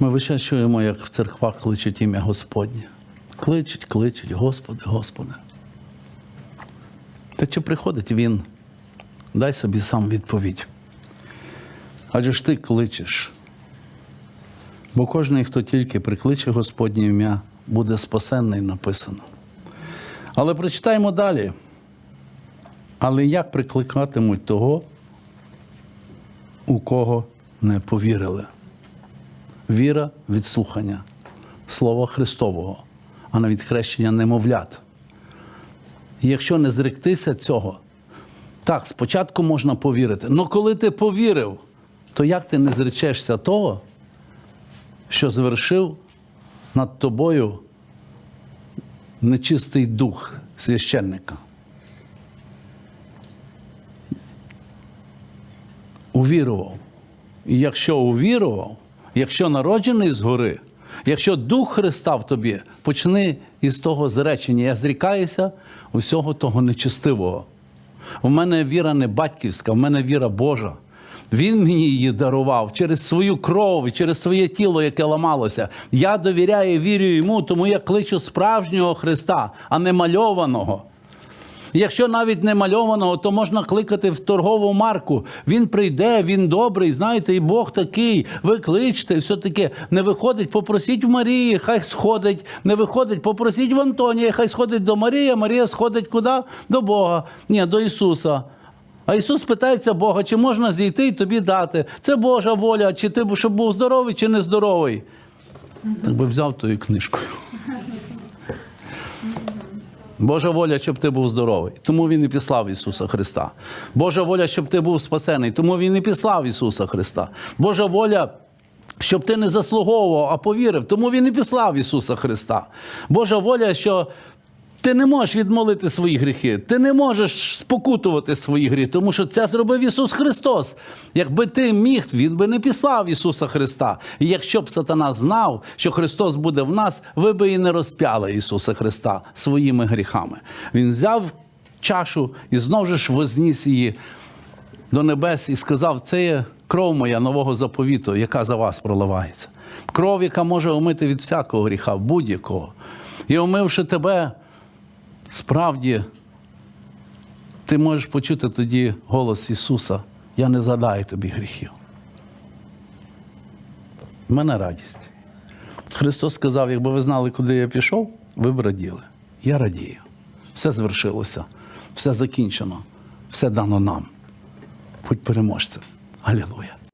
Ми час чуємо, як в церквах кличуть ім'я Господнє. Кличуть, кличуть, Господи, Господи. Та чи приходить він? Дай собі сам відповідь. Адже ж ти кличеш. Бо кожен, хто тільки прикличе Господнє ім'я, буде спасенний, написано. Але прочитаємо далі. Але як прикликатимуть того, у кого не повірили? Віра від слухання Слова Христового, а не від хрещення немовлят. Якщо не зректися цього, так, спочатку можна повірити. Але коли ти повірив, то як ти не зречешся того, що звершив над тобою нечистий дух священника? Увірував. І якщо увірував, якщо народжений згори, якщо Дух Христа в тобі, почни із того зречення. Я зрікаюся усього того нечистивого. У мене віра не батьківська, в мене віра Божа. Він мені її дарував через свою кров, через своє тіло, яке ламалося. Я довіряю, вірю йому, тому я кличу справжнього Христа, а не мальованого. Якщо навіть не мальованого, то можна кликати в торгову марку. Він прийде, він добрий, знаєте, і Бог такий. Ви кличте, все таке. Не виходить, попросіть в Марії, хай сходить. Не виходить, попросіть в Антонія, хай сходить до Марії, Марія сходить куди? До Бога. Ні, до Ісуса. А Ісус питається Бога, чи можна зійти і тобі дати. Це Божа воля, чи ти щоб був здоровий, чи не здоровий. Так би взяв тою книжкою. Божа воля, щоб ти був здоровий. Тому Він і післав Ісуса Христа. Божа воля, щоб ти був спасений. Тому Він і післав Ісуса Христа. Божа воля. Щоб ти не заслуговував, а повірив, тому він і післав Ісуса Христа. Божа воля, що ти не можеш відмолити свої гріхи, ти не можеш спокутувати свої гріхи, тому що це зробив Ісус Христос. Якби ти міг, Він би не післав Ісуса Христа. І якщо б сатана знав, що Христос буде в нас, ви би і не розп'яли Ісуса Христа своїми гріхами. Він взяв чашу і знову ж возніс її до небес і сказав: це є кров моя нового заповіту, яка за вас проливається. Кров, яка може омити від всякого гріха, будь-якого. І омивши тебе, справді ти можеш почути тоді голос Ісуса: Я не згадаю тобі гріхів. В мене радість. Христос сказав: якби ви знали, куди я пішов, ви б раділи. Я радію. Все звершилося, все закінчено, все дано нам. Будь переможцем. Алілуя.